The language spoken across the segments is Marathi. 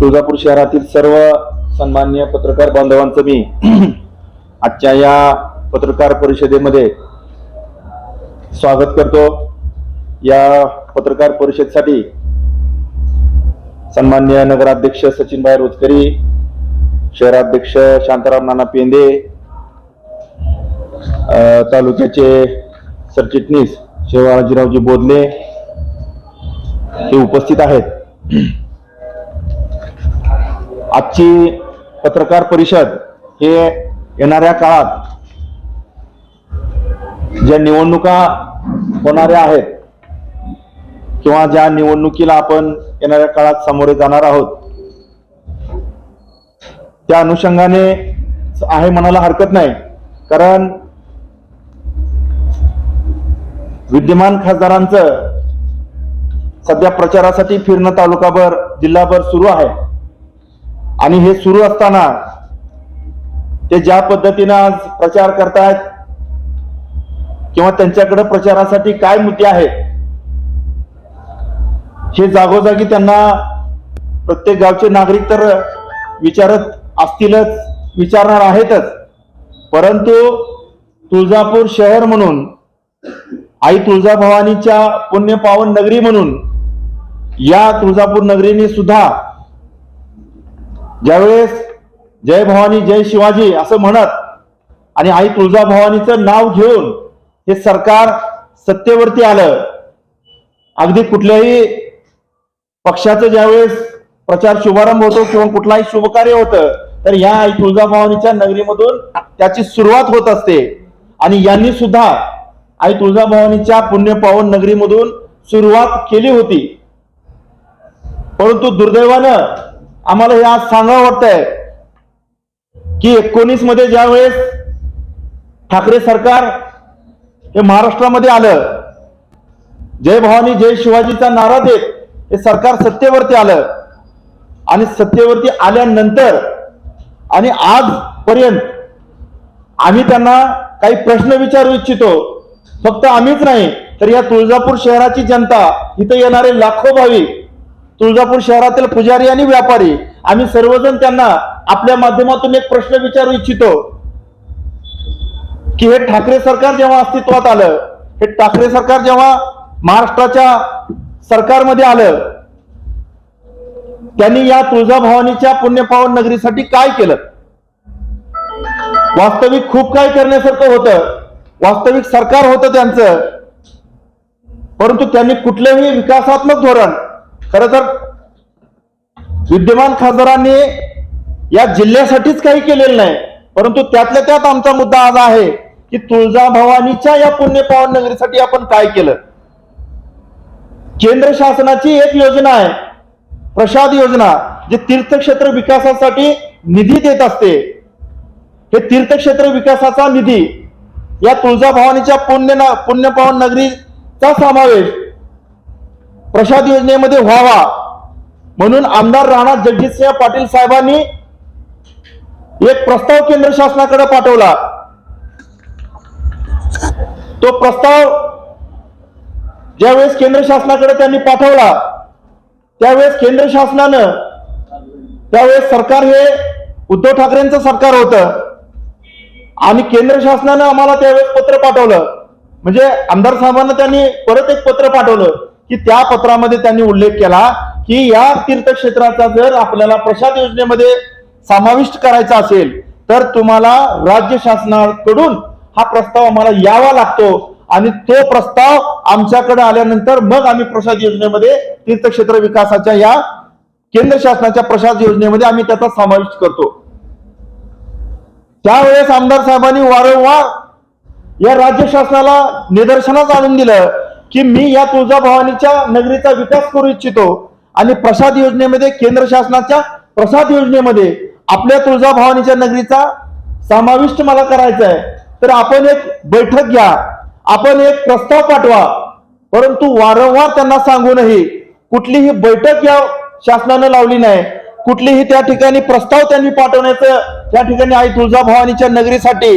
तुळजापूर शहरातील सर्व सन्मान्य पत्रकार बांधवांचं मी आजच्या या पत्रकार परिषदेमध्ये स्वागत करतो. या पत्रकार परिषदेसाठी सन्मान्य नगराध्यक्ष सचिनभाई रोजकरी शहराध्यक्ष शांताराम नाना पेंदे तालुक्याचे सरचिटणीस शिवाजीरावजी बोदले हे उपस्थित आहेत. आजची पत्रकार परिषद हे येणाऱ्या काळात ज्या निवडणुका होणाऱ्या आहेत किंवा ज्या निवडणुकीला आपण येणाऱ्या काळात सामोरे जाणार आहोत त्या अनुषंगाने आहे म्हणायला हरकत नाही. कारण विद्यमान खासदारांचं सध्या प्रचारासाठी फिरणं तालुकाभर जिल्हाभर सुरू आहे. आणि हे सुरू असताना ते ज्या पद्धतीनं आज प्रचार करतायत किंवा त्यांच्याकडे प्रचारासाठी काय मुद्दे आहेत हे जागोजागी त्यांना प्रत्येक गावचे नागरिक तर विचारत असतीलच विचारणार आहेतच. परंतु तुळजापूर शहर म्हणून आई तुळजाभवानीच्या पुण्यपावन नगरी म्हणून या तुळजापूर नगरीने सुद्धा ज्यावेळेस जय भवानी जय शिवाजी असं म्हणत आणि आई तुळजा भवानीचं नाव घेऊन हे सरकार सत्तेवरती आलं अगदी कुठल्याही पक्षाचं ज्यावेळेस प्रचार शुभारंभ होतो किंवा कुठलाही शुभकार्य होतं तर या आई तुळजाभवानीच्या नगरीमधून त्याची सुरुवात होत असते. आणि यांनी सुद्धा आई तुळजाभवानीच्या पुण्यपावन नगरीमधून सुरुवात केली होती. परंतु दुर्दैवानं आम्हाला हे आज सांगावं वाटतंय की एकोणीसमध्ये ज्या वेळेस ठाकरे सरकार हे महाराष्ट्रामध्ये आलं जय भवानी जय शिवाजीचा नारा देत हे सरकार सत्तेवरती आलं आणि सत्तेवरती आल्यानंतर आणि आजपर्यंत आम्ही त्यांना काही प्रश्न विचारू इच्छितो. फक्त आम्हीच नाही तर या तुळजापूर शहराची जनता इथं येणारे लाखो भाविक तुळजापूर शहरातील पुजारी आणि व्यापारी आम्ही सर्वजण त्यांना आपल्या माध्यमातून एक प्रश्न विचारू इच्छितो की हे ठाकरे सरकार जेव्हा अस्तित्वात आलं हे ठाकरे सरकार जेव्हा महाराष्ट्राच्या सरकारमध्ये आलं त्यांनी या तुळजाभवानीच्या पुण्यपावन नगरीसाठी काय केलं? वास्तविक खूप काय करण्यासारखं होतं वास्तविक सरकार होतं त्यांचं परंतु त्यांनी कुठलंही विकासात्मक धोरण खर तर विद्यमान खासदारांनी या जिल्ह्यासाठीच काही केलेलं नाही परंतु त्यातल्या त्यात आमचा मुद्दा आज आहे की तुळजाभवानीच्या या पुण्यपावन नगरीसाठी आपण काय केलं? केंद्र शासनाची एक योजना आहे प्रसाद योजना जे तीर्थक्षेत्र विकासासाठी निधी देत असते. हे तीर्थक्षेत्र विकासाचा निधी या तुळजाभवानीच्या पुण्य पुण्यपावन नगरीचा समावेश प्रसाद योजनेमध्ये व्हावा. म्हणून आमदार राणा जगजितसिंह पाटील साहेबांनी एक प्रस्ताव केंद्र शासनाकडे पाठवला. तो प्रस्ताव ज्यावेळेस केंद्र शासनाकडे त्यांनी पाठवला त्यावेळेस केंद्र शासनानं त्यावेळेस सरकार हे उद्धव ठाकरेंचं सरकार होतं. आणि केंद्र शासनानं आम्हाला त्यावेळेस पत्र पाठवलं. म्हणजे आमदार साहेबांना त्यांनी परत एक पत्र पाठवलं. की त्या पत्रामध्ये त्यांनी उल्लेख केला की या तीर्थक्षेत्राचा जर आपल्याला प्रसाद योजनेमध्ये समाविष्ट करायचा असेल तर तुम्हाला राज्य शासनाकडून हा प्रस्ताव आम्हाला यावा लागतो. आणि तो प्रस्ताव आमच्याकडे आल्यानंतर मग आम्ही प्रसाद योजनेमध्ये तीर्थक्षेत्र विकासाच्या या केंद्र शासनाच्या प्रसाद योजनेमध्ये आम्ही त्याचा समाविष्ट करतो. त्यावेळेस आमदार साहेबांनी वारंवार या राज्य शासनाला निदर्शनास आणून दिलं. की मी या तुळजाभवानीच्या नगरीचा विकास करू इच्छितो आणि प्रसाद योजनेमध्ये केंद्र शासनाच्या प्रसाद योजनेमध्ये आपल्या तुळजाभवानीच्या नगरीचा समाविष्ट मला करायचा आहे. तर आपण एक बैठक घ्या आपण एक प्रस्ताव पाठवा. परंतु वारंवार त्यांना सांगूनही कुठलीही बैठक या शासनानं लावली नाही. कुठलीही त्या ठिकाणी प्रस्ताव त्यांनी पाठवण्याचं त्या ठिकाणी आई तुळजाभवानीच्या नगरीसाठी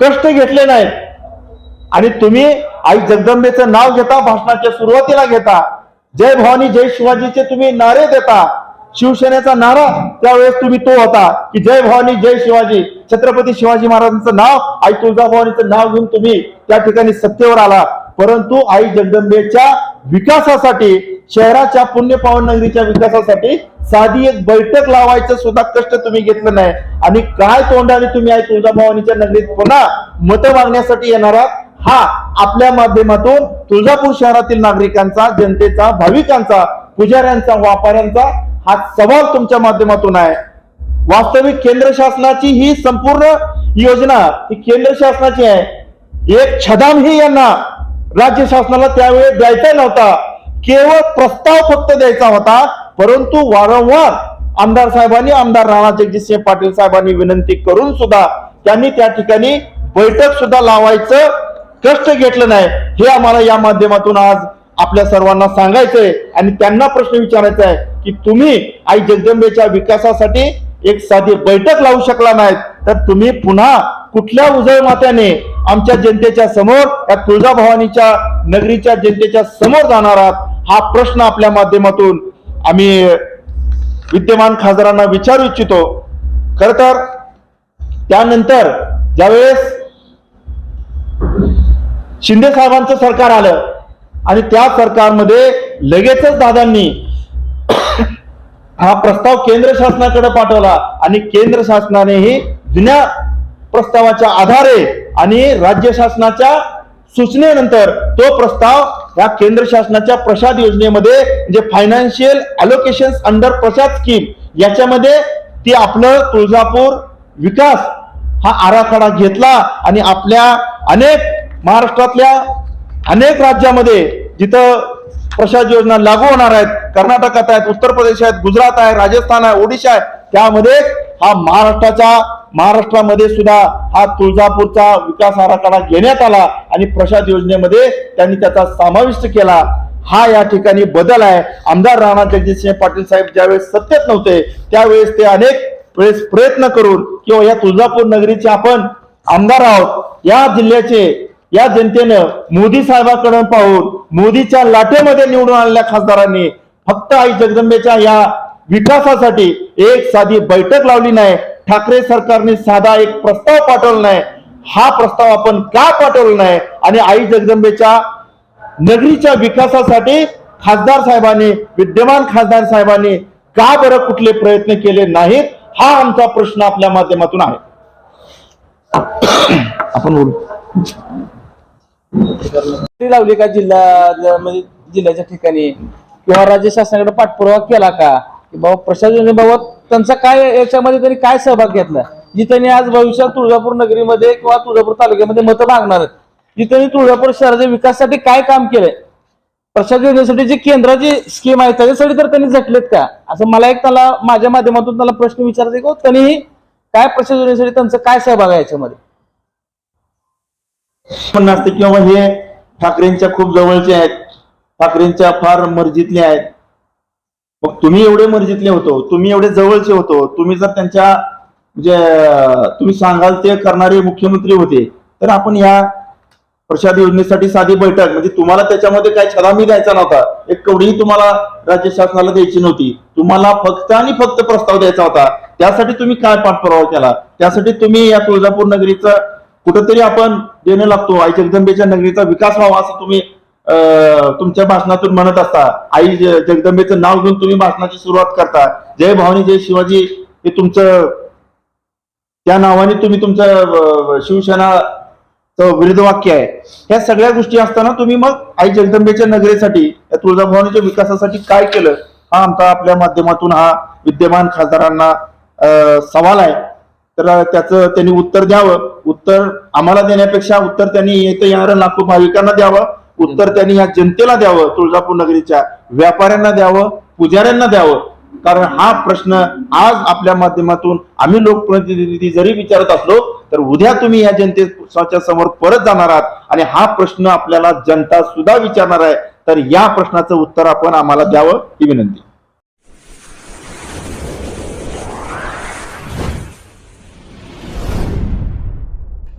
कष्ट घेतले नाहीत. आणि तुम्ही आई जगदंबेचं नाव घेता भाषणाच्या सुरुवातीला घेता. जय भवानी जय शिवाजीचे तुम्ही नारे देता. शिवसेनेचा नारा त्यावेळेस तुम्ही तो होता की जय भवानी जय शिवाजी. छत्रपती शिवाजी महाराजांचं नाव आई तुळजाभवानीचं नाव घेऊन तुम्ही त्या ठिकाणी सत्तेवर आला. परंतु आई जगदंबेच्या विकासासाठी शहराच्या पुण्यपावन नगरीच्या विकासासाठी साधी एक बैठक लावायचं सुद्धा कष्ट तुम्ही घेतलं नाही. आणि काय तोंडाने तुम्ही आई तुळजाभवानीच्या नगरीत पुन्हा मतं मागण्यासाठी येणार आहात? हा आपल्या माध्यमातून तुळजापूर शहरातील नागरिकांचा जनतेचा भाविकांचा पुजाऱ्यांचा व्यापाऱ्यांचा हा सवाल तुमच्या माध्यमातून आहे. वास्तविक केंद्र शासनाची ही संपूर्ण योजना ही केंद्र शासनाची आहे. एक छदामही यांना राज्य शासनाला त्यावेळी द्यायचा नव्हता. केवळ प्रस्ताव फक्त द्यायचा होता परंतु वारंवार आमदार साहेबांनी आमदार राणा जगजितसिंह पाटील साहेबांनी विनंती करून सुद्धा त्यांनी त्या ठिकाणी बैठक सुद्धा लावायचं कष्ट घेतलं नाही हे आम्हाला या माध्यमातून आज आपल्या सर्वांना सांगायचंय आणि त्यांना प्रश्न विचारायचा आहे की तुम्ही आई जगदंबेच्या विकासासाठी एक साधी बैठक लावू शकला नाहीत तर तुम्ही पुन्हा कुठल्या उजळ मात्याने आमच्या जनतेच्या समोर या तुळजाभवानीच्या नगरीच्या जनतेच्या समोर जाणार आहात हा प्रश्न आपल्या माध्यमातून आम्ही विद्यमान खासदारांना विचारू इच्छितो. खर तर त्यानंतर ज्यावेळेस शिंदे साहेबांचं सरकार आलं आणि त्या सरकारमध्ये लगेचच दादांनी हा प्रस्ताव केंद्र शासनाकडे पाठवला आणि केंद्र शासनानेही जुन्या प्रस्तावाच्या आधारे आणि राज्य शासनाच्या सूचनेनंतर तो प्रस्ताव या केंद्र शासनाच्या प्रसाद योजनेमध्ये म्हणजे financial allocation under PRASAD scheme याच्यामध्ये ती आपलं तुळजापूर विकास हा आराखडा घेतला आणि आपल्या अनेक महाराष्ट्रातल्या अनेक राज्यामध्ये जिथं प्रसाद योजना लागू होणार आहेत कर्नाटकात आहेत उत्तर प्रदेश आहेत गुजरात आहे राजस्थान आहे ओडिशा आहे त्यामध्ये हा महाराष्ट्राच्या महाराष्ट्रामध्ये सुद्धा हा तुळजापूरचा विकास आराखडा घेण्यात आला आणि प्रसाद योजनेमध्ये त्यांनी त्याचा समाविष्ट केला. हा या ठिकाणी बदल आहे. आमदार राणा जगजितसिंह पाटील साहेब ज्यावेळेस सत्तेत नव्हते त्यावेळेस ते अनेक वेळेस प्रयत्न करून किंवा या तुळजापूर नगरीचे आपण आमदार आहोत या जिल्ह्याचे या जनतेनं मोदी साहेबांकडे पाहून मोदीच्या लाटेमध्ये निवडून आलेल्या खासदारांनी फक्त आई जगदंबेच्या या विकासासाठी एक साधी बैठक लावली नाही. ठाकरे सरकारने साधा एक प्रस्ताव पाठवला नाही. हा प्रस्ताव आपण का पाठवला नाही? आणि आई जगदंबेच्या नगरीच्या विकासासाठी खासदार साहेबांनी विद्यमान खासदार साहेबांनी का बरं कुठले प्रयत्न केले नाहीत? हा आमचा प्रश्न आपल्या माध्यमातून आहे. आपण बोलू. ती लावली का जिल्हा म्हणजे जिल्ह्याच्या ठिकाणी? किंवा राज्य शासनाकडे पाठपुरावा केला का? की बाबा प्रशासनाबाबत त्यांचा काय याच्यामध्ये त्यांनी काय सहभाग घेतला? जी त्यांनी आज भविष्यात तुळजापूर नगरीमध्ये किंवा तुळजापूर तालुक्यामध्ये मतं मागणार आहेत. जी त्यांनी तुळजापूर शहराच्या विकासासाठी काय काम केलंय? प्रशासन योजनेसाठी जी केंद्राची स्कीम आहे त्याच्यासाठी तर त्यांनी झटलेत का? असं मला एक त्याला माझ्या माध्यमातून त्याला प्रश्न विचारायचा की हो, त्यांनी काय प्रशासन योजनेसाठी त्यांचा काय सहभाग आहे याच्यामध्ये? पण नसते किंवा हे ठाकरेंच्या खूप जवळचे आहेत. ठाकरेंच्या फार मर्जीतले आहेत. मग तुम्ही एवढे मर्जीतले होतो तुम्ही एवढे जवळचे होतो तुम्ही जर त्यांच्या म्हणजे तुम्ही सांगाल ते करणारे मुख्यमंत्री होते तर आपण या प्रसाद योजनेसाठी साधी बैठक म्हणजे तुम्हाला त्याच्यामध्ये काय छलामी द्यायचा नव्हता. एक कवडीही तुम्हाला राज्य शासनाला द्यायची नव्हती. तुम्हाला फक्त आणि फक्त प्रस्ताव द्यायचा होता. त्यासाठी तुम्ही काय पाठपुरावा केला? त्यासाठी तुम्ही या तुळजापूर नगरीचं कुठंतरी आपण देणं लागतो. आई जगदंबेच्या नगरीचा विकास व्हावा असं तुम्ही तुमच्या भाषणातून म्हणत असता. आई ज- जगदंबेचं नाव घेऊन तुम्ही भाषणाची सुरुवात करता. जय भवानी जय शिवाजी हे तुमचं त्या नावाने तुम्ही तुमचं शिवसेनाचं शिवसेना विरुद्ध वाक्य आहे. ह्या सगळ्या गोष्टी असताना तुम्ही मग आई जगदंबेच्या नगरीसाठी या तुळजाभवानीच्या विकासासाठी काय केलं? हा आमचा आपल्या माध्यमातून हा विद्यमान खासदारांना सवाल आहे. तर त्याचं त्यांनी उत्तर द्यावं. उत्तर आम्हाला देण्यापेक्षा उत्तर त्यांनी येतं येणाऱ्या लाखो भाविकांना द्यावं. उत्तर त्यांनी या जनतेला द्यावं तुळजापूर नगरीच्या व्यापाऱ्यांना द्यावं पुजाऱ्यांना द्यावं. कारण हा प्रश्न आज आपल्या माध्यमातून आम्ही लोकप्रतिनिधी जरी विचारत असलो तर उद्या तुम्ही या जनतेच्या समोर परत जाणार आहात आणि हा प्रश्न आपल्याला जनता सुद्धा विचारणार आहे. तर या प्रश्नाचं उत्तर आपण आम्हाला द्यावं ही विनंती.